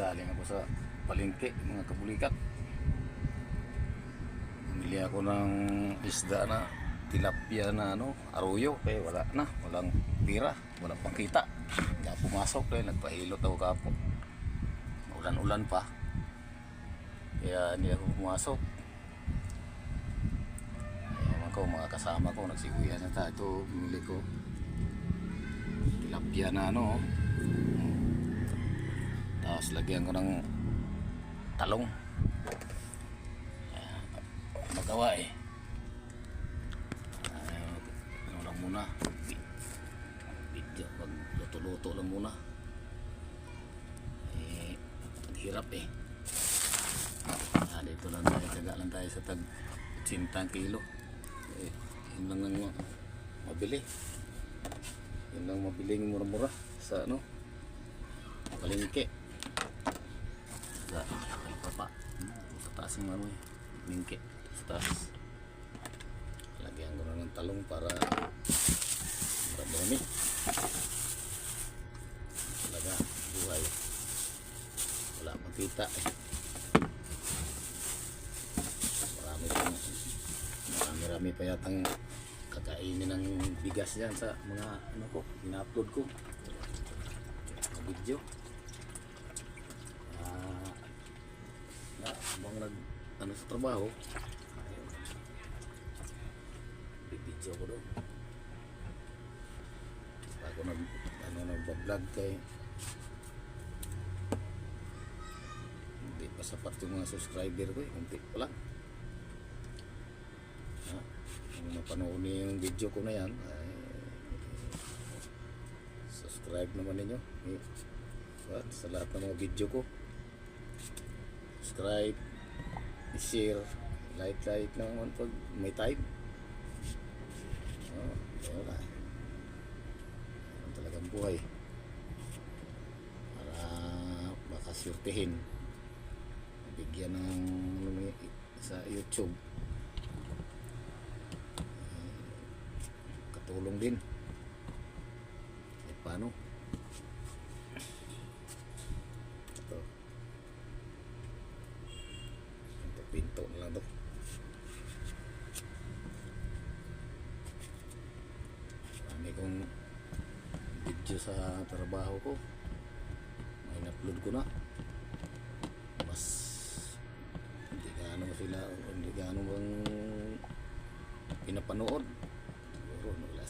galing ako sa palengke, mga kabulikat. Bumili ako ng isda na tilapia na ano, aruyo. Kaya wala na, walang pira, walang pangkita. Kaya pumasok kaya nagpahilot ako kapo. Ulan-ulan pa. Kaya hindi ako pumasok. Ewan ko, mga kasama ko, nagsiguyan na tayo. Ito, bumili ko. Tilapia na ano, oh. Tapos lagyan ko ng talong. Magawa eh. Ano lang muna. vi- Video, pag luto-luto lang muna. Eh, hirap eh. Ah, dito lang tayo, taga lang tayo sa tag 80 kilo. Eh, yun lang ang ma- mabili. Yun lang mabiling mura-mura sa ano, palengke. Sa papa. Sa taas yung ano eh. Mingke. Sa taas. Lagyan ko na ng talong para marami. Talaga, buhay. Wala makita eh. Marami pa marami-rami pa yatang kakainin ng bigas yan sa mga ano ko, ina-upload ko. Video. Ah, habang nag ano sa trabaho. Ayun, bibidyo ko doon. Bago nag ano nagbablog kay hindi pa sapat yung mga subscriber ko eh. Kunti pa lang. Kung napanood niyo yung video ko na yan ay, subscribe naman ninyo. Eh, sa lahat ng mga video ko. Subscribe, share, like, like naman pag may time. Oh, wala. Talagang buhay. Para makasurtihin. Bigyan ng ano, sa YouTube. Eh, Katulong din. Eh, paano? Ito. Ito, pinto na lang to. Marami kong video sa trabaho ko. May upload ko na. Mas hindi gaano sila, hindi gaano bang pinapanood.